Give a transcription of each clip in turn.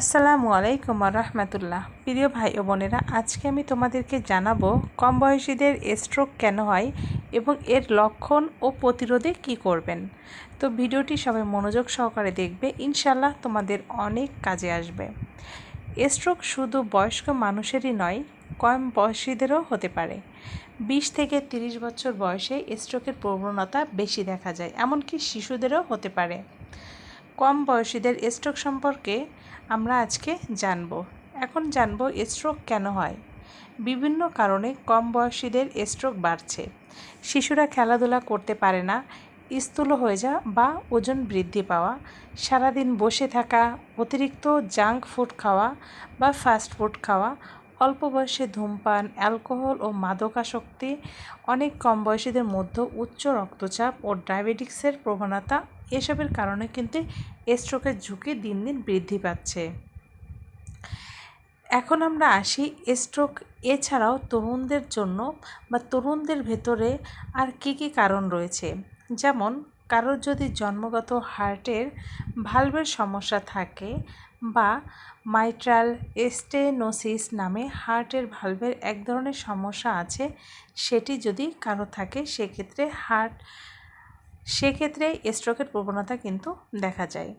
আসসালামু আলাইকুম আর রহমতুল্লাহ প্রিয় ভাই ও বোনেরা, আজকে আমি তোমাদেরকে জানাব কম বয়সীদের স্ট্রোক কেন হয় এবং এর লক্ষণ ও প্রতিরোধে কি করবেন। তো ভিডিওটি সবাই মনোযোগ সহকারে দেখবে ইনশাল্লাহ তোমাদের অনেক কাজে আসবে। স্ট্রোক শুধু বয়স্ক মানুষেরই নয়, কম বয়সীদেরও হতে পারে। বিশ থেকে তিরিশ বছর বয়সে স্ট্রোকের প্রবণতা বেশি দেখা যায়, এমনকি শিশুদেরও হতে পারে। কম বয়সীদের স্ট্রোক সম্পর্কে আমরা আজকে জানব। এখন জানব স্ট্রোক কেন হয়? বিভিন্ন কারণে কম বয়সীদের স্ট্রোক বাড়ছে। শিশুরা খেলাধুলা করতে পারে না, স্থূল হয়ে যা বা ওজন বৃদ্ধি পাওয়া, সারাদিন বসে থাকা, অতিরিক্ত জাঙ্ক ফুড খাওয়া বা ফাস্ট ফুড খাওয়া অল্প বয়সে ধূমপান, অ্যালকোহল ও মাদকাসক্তি, অনেক কম বয়সীদের মধ্যে উচ্চ রক্তচাপ ও ডায়াবেটিক্সের প্রবণতা, এসবের কারণে কিন্তু স্ট্রোকের ঝুঁকি দিন দিন বৃদ্ধি পাচ্ছে। এখন আমরা আসি স্ট্রোক এছাড়াও তরুণদের জন্য বা তরুণদের ভেতরে আর কি কি কারণ রয়েছে? যেমন কারোর যদি জন্মগত হার্টের ভালভের সমস্যা থাকে বা মাইট্রাল এস্টেনোসিস নামে হার্টের ভালভের এক ধরনের সমস্যা আছে, সেটি যদি কারও থাকে, সেক্ষেত্রে হার্ট, সেক্ষেত্রে স্ট্রোকের প্রবণতা কিন্তু দেখা যায়।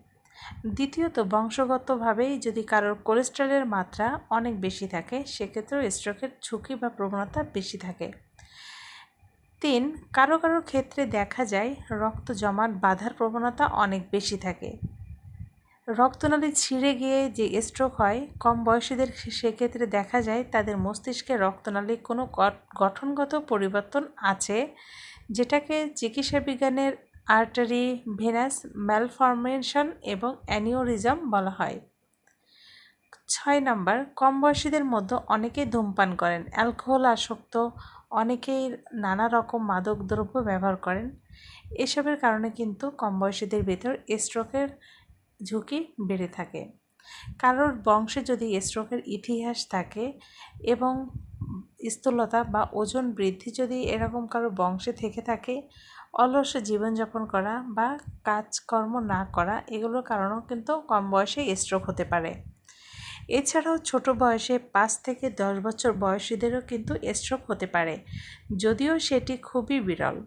দ্বিতীয়ত, বংশগতভাবেই যদি কারোর কোলেস্ট্রলের মাত্রা অনেক বেশি থাকে, সেক্ষেত্রেও স্ট্রোকের ঝুঁকি বা প্রবণতা বেশি থাকে। তিন, কারও কারও ক্ষেত্রে দেখা যায় রক্ত জমাট বাঁধার প্রবণতা অনেক বেশি থাকে। রক্তনালী ছিঁড়ে গিয়ে যে স্ট্রোক হয়, কম বয়সীদের সেক্ষেত্রে দেখা যায় তাদের মস্তিষ্কে রক্তনালী কোনো গঠনগত পরিবর্তন আছে, যেটাকে চিকিৎসা বিজ্ঞানের আর্টারি ভেনাস ম্যালফরমেশন এবং অ্যানিওরিজম বলা হয়। ছয় নম্বর, কম বয়সীদের মধ্যে অনেকেই ধূমপান করেন অ্যালকোহল আসক্ত অনেকেই নানা রকম মাদক দ্রব্য ব্যবহার করেন। এসবের কারণে কিন্তু কম বয়সীদের ভেতর স্ট্রোকের ঝুঁকি বেড়ে থাকে। কারোর বংশে যদি স্ট্রোকের ইতিহাস থাকে এবং স্থূলতা বা ওজন বৃদ্ধি যদি এরকম কারও বংশে থেকে থাকে, অলস জীবনযাপন করা বা কাজকর্ম না করা, এগুলোর কারণেও কিন্তু কম বয়সে স্ট্রোক হতে পারে। এছাড়াও ছোট বয়সে পাঁচ থেকে দশ বছর বয়সীদেরও কিন্তু স্ট্রোক হতে পারে, যদিও সেটি খুবই বিরল।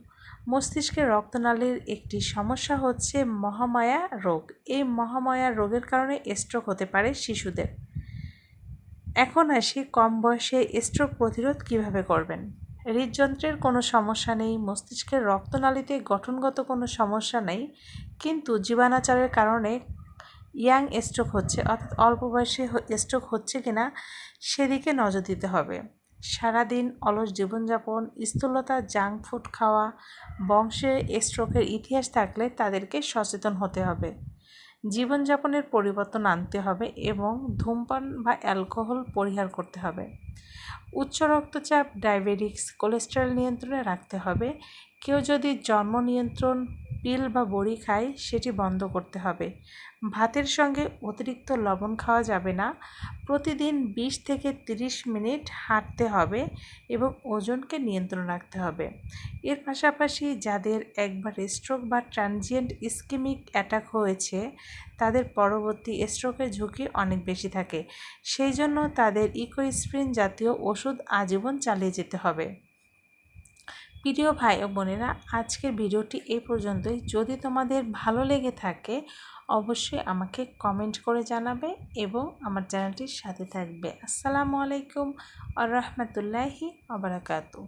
মস্তিষ্কের রক্তনালীর একটি সমস্যা হচ্ছে মহামায়া রোগ। এই মহামায়া রোগের কারণে স্ট্রোক হতে পারে শিশুদের। এখন আসি কম বয়সে স্ট্রোক প্রতিরোধ কীভাবে করবেন? হৃদযন্ত্রের কোনো সমস্যা নেই, মস্তিষ্কের রক্তনালীতে গঠনগত কোনো সমস্যা নেই, কিন্তু জীবাণাচারের কারণে ইয়াং স্ট্রোক হচ্ছে, অর্থাৎ অল্প বয়সে স্ট্রোক হচ্ছে কিনা সেদিকে নজর দিতে হবে। সারাদিন অলস জীবনযাপন, স্থূলতা, জাঙ্ক ফুড খাওয়া, বংশে স্ট্রোকের ইতিহাস থাকলে তাদেরকে সচেতন হতে হবে। জীবনযাপনের পরিবর্তন আনতে হবে এবং ধূমপান বা অ্যালকোহল পরিহার করতে হবে। উচ্চ রক্তচাপ ডায়াবেটিক্স কোলেস্টেরল নিয়ন্ত্রণে রাখতে হবে। কেউ যদি জন্ম নিয়ন্ত্রণ পিল বা বড়ি খায় সেটি বন্ধ করতে হবে। ভাতের সঙ্গে অতিরিক্ত লবণ খাওয়া যাবে না। প্রতিদিন বিশ থেকে তিরিশ মিনিট হাঁটতে হবে এবং ওজনকে নিয়ন্ত্রণ রাখতে হবে। এর পাশাপাশি যাদের একবার স্ট্রোক বা ট্রানজিয়েন্ট ইস্কিমিক অ্যাটাক হয়েছে, তাদের পরবর্তী স্ট্রোকের ঝুঁকি অনেক বেশি থাকে। সেই জন্য তাদের ইকোস্প্রিন জাতীয় ওষুধ আজীবন চালিয়ে যেতে হবে। প্রিয় ভাই ও বোনেরা, আজকের ভিডিওটি এই পর্যন্তই। যদি তোমাদের ভালো লেগে থাকে, অবশ্যই আমাকে কমেন্ট করে জানাবে এবং আমার চ্যানেলটির সাথে থাকবে। আসসালামু আলাইকুম আর রহমতুল্লাহি আবরাকাতু